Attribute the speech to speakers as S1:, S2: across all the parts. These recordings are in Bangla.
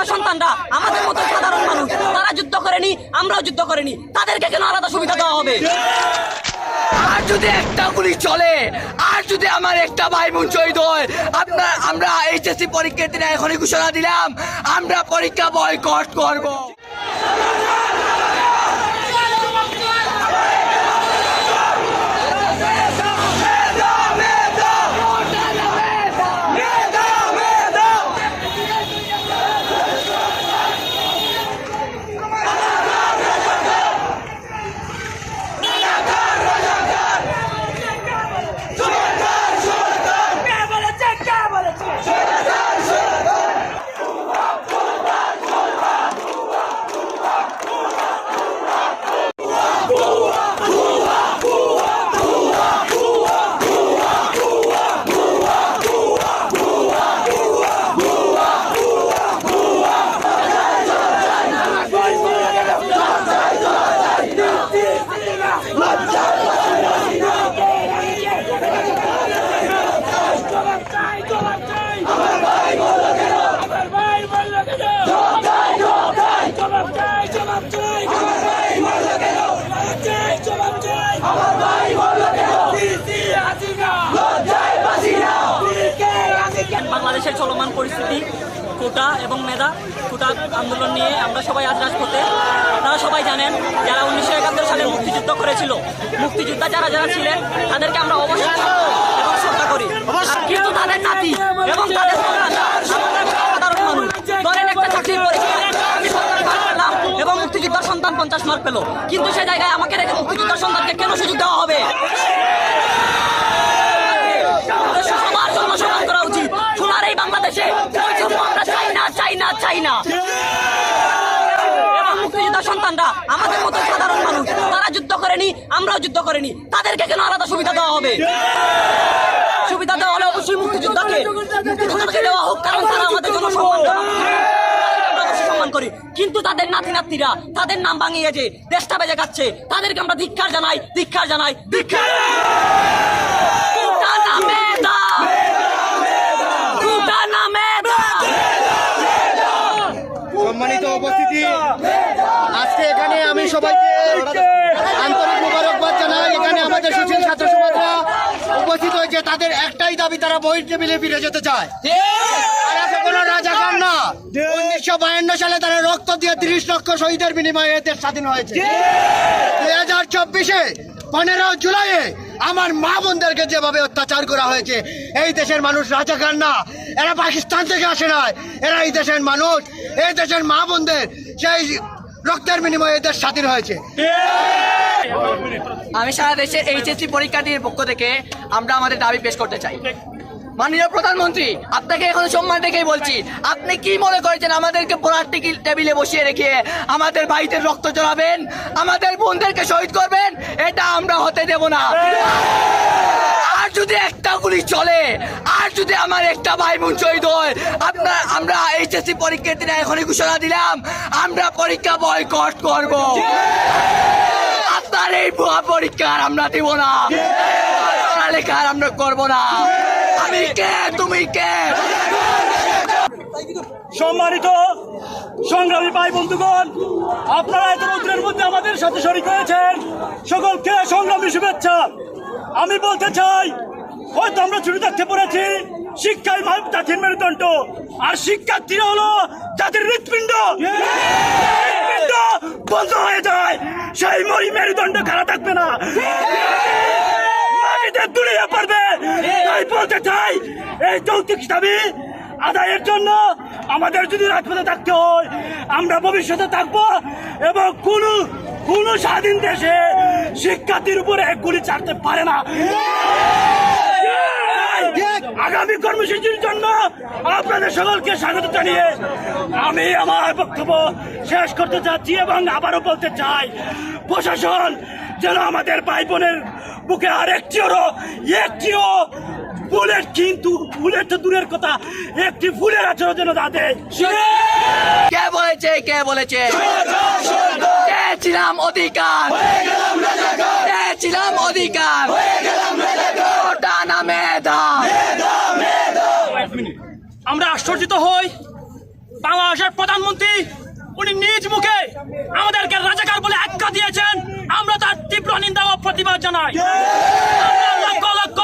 S1: মুক্তিযোদ্ধা সন্তানরা, আমাদের মতো সাধারণ মানুষ, তারা যুদ্ধ করেনি, আমরাও যুদ্ধ করেনি। তাদেরকে কেন আলাদা সুবিধা দেওয়া হবে?
S2: আর যদি একটা গুলি চলে, আর যদি আমার একটা ভাই বোন শহীদ হয় আপনার আমরা এইচএসসি পরীক্ষার্থীরা এখনই ঘোষণা দিলাম, আমরা পরীক্ষা বয়কট করব।
S1: চলমান পরিস্থিতি কোটা এবং মেধা কোটা আন্দোলন নিয়ে আমরা সবাই আজ রাজপথে। আপনারা সবাই জানেন যারা উনিশশো একাত্তর সালে মুক্তিযুদ্ধ করেছিল মুক্তিযোদ্ধা যারা যারা ছিলেন তাদেরকে আমরা অবশ্যই এবং শ্রদ্ধা করি। কিন্তু তাদের নাতি এবং তাদের সাধারণ মানুষ। ধরেন একটা চাকরির পরীক্ষা এবং মুক্তিযোদ্ধার সন্তান পঞ্চাশ মার্ক পেল। কিন্তু সে জায়গায় আমাকে রেখে মুক্তিযোদ্ধার সন্তানকে কেন সুযোগ দেওয়া হবে আমাদের সবার জন্য সমান করা উচিত সোনার এই বাংলাদেশে বৈষম্য আমাদের মতো সাধারণ মানুষ, তারা যুদ্ধ করেনি, আমরাও যুদ্ধ করিনি। তাদেরকে কেন আলাদা সুবিধা দেওয়া হবে? সুবিধা দেওয়া হলে অবশ্যই মুক্তিযোদ্ধাকে মুক্তিযোদ্ধাকে দেওয়া হোক, কারণ তারা আমাদের জন্য সম্মান কিন্তু তাদের নাতি নাতিরা তাদের নাম ভাঙিয়ে যে দেশটা বেজে যাচ্ছে তাদেরকে আমরা ধিক্ষার জানাই ধিক্ষার জানাই ধিক্ষার কুটা নামে দাও
S3: সম্মানিত উপস্থিতি। আজকে এখানে আমি সবাইকে আন্তরিক মোবারকবাদ জানাই। এখানে আমাদের সুশীল ছাত্র সমাজরা উপস্থিত হয়েছে। তাদের একটাই দাবি তারা বহির টেবিলে ফিরে যেতে চায়। কোনো রাজাকার না। উনিশশো বায়ান্ন সালে তারা রক্ত দিয়ে তিরিশ লক্ষ শহীদের বিনিময়ে স্বাধীন হয়েছে। দুই হাজার চব্বিশে পনেরো জুলাইয়ে আমার মা বোনদেরকে যেভাবে অত্যাচার করা হয়েছে, এই দেশের মানুষ রাজাকার না। এরা পাকিস্তান থেকে আসে না এরা এই দেশের মানুষ। এই দেশের মা বোনদের সেই রক্তের বিনিময়ে এদের স্বাধীন হয়েছে।
S2: আমি সারা দেশে এইচএসসি পরীক্ষার্থীর পক্ষ থেকে আমরা আমাদের দাবি পেশ করতে চাই। মাননীয় প্রধানমন্ত্রী, আপনাকে এখন সম্মান রেখেই বলছি, আপনি কি মনে করেছেন আমাদেরকে পড়ার টেবিলে বসিয়ে রেখে আমাদের ভাইদের রক্ত জড়াবেন আমাদের বোনদেরকে শহীদ করবেন? এটা আমরা হতে দেব না। আর যদি একটা গুলি চলে, আর যদি আমার একটা ভাই বোন শহীদ হয় আপনার আমরা এইচএসসি পরীক্ষার্থীরা এখনই ঘোষণা দিলাম, আমরা পরীক্ষা বয়কট করব। আপনার এই ভুয়া পরীক্ষার আমরা দিব না। পড়ালেখার আমরা করব না। আমি কে? তুমি কে?
S4: সম্মানিত সংগ্রামী ভাই বন্ধুগণ, আপনারা এত রৌদ্রের মধ্যে আমাদের সাথে শরিক হয়েছেন। সকলকে সংগ্রামী শুভেচ্ছা। আমি বলতে চাই, হয়তো আমরা ছুটি থাকতে পড়েছি শিক্ষাই জাতির মেরুদণ্ড। আর শিক্ষার্থীরা হলো জাতির হৃৎপিণ্ড বন্ধ হয়ে যায়। সেই মরি মেরুদণ্ড খারাপ থাকবে না। মাটিতে দুনিয়া পারবে। তাই বলতে চাই, এই যৌক্তিক দাবি আদায়ের জন্য আমাদের যদি রাজপথে থাকতে হয়, আমরা ভবিষ্যতে থাকব এবং কোন কোন স্বাধীন দেশে শিক্ষার্থীর উপরে এক গুলি চাটতে পারে না। আগামী কর্মসূচির জন্য আপনাদের সকলকে স্বাগত জানিয়ে আমি আমার বক্তব্য শেষ করতে চাচ্ছি এবং আবারও বলতে চাই, প্রশাসন যেন আমাদের ভাই বোনের বুকে আর একটিও একটিও বুলেট কিন্তু বুলেট তো দূরের কথা একটি ফুলের আচরণ যেন তাতে
S2: কে বলেছে কে বলেছে? কে ছিলাম অধিকার? কে ছিলাম অধিকার? ওটা না মেধা।
S4: আমরা আশ্চর্যিত হই বাংলাদেশের প্রধানমন্ত্রী উনি নিজ মুখে আমাদেরকে রাজাকার বলে আখ্যা দিয়েছেন। আমরা তার তীব্র নিন্দা ও প্রতিবাদ জানাই। লক্ষ লক্ষ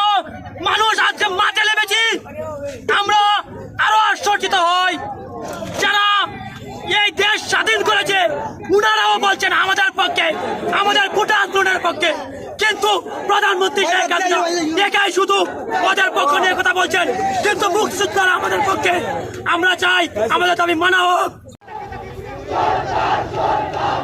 S4: মানুষ আজকে মাঠে নেমেছি। আমরা আরও আশ্চর্যিত হই। যারা এই দেশ স্বাধীন করেছে, উনারাও বলছেন আমাদের পক্ষে, আমাদের কোটা আন্দোলনের পক্ষে। কিন্তু প্রধানমন্ত্রী শেখ হাসিনা একাই শুধু ওদের পক্ষ নিয়ে কথা বলছেন। কিন্তু মুক্তিযোদ্ধারা আমাদের পক্ষে। আমরা চাই আমাদের দাবি মানা হোক। সরকার সরকার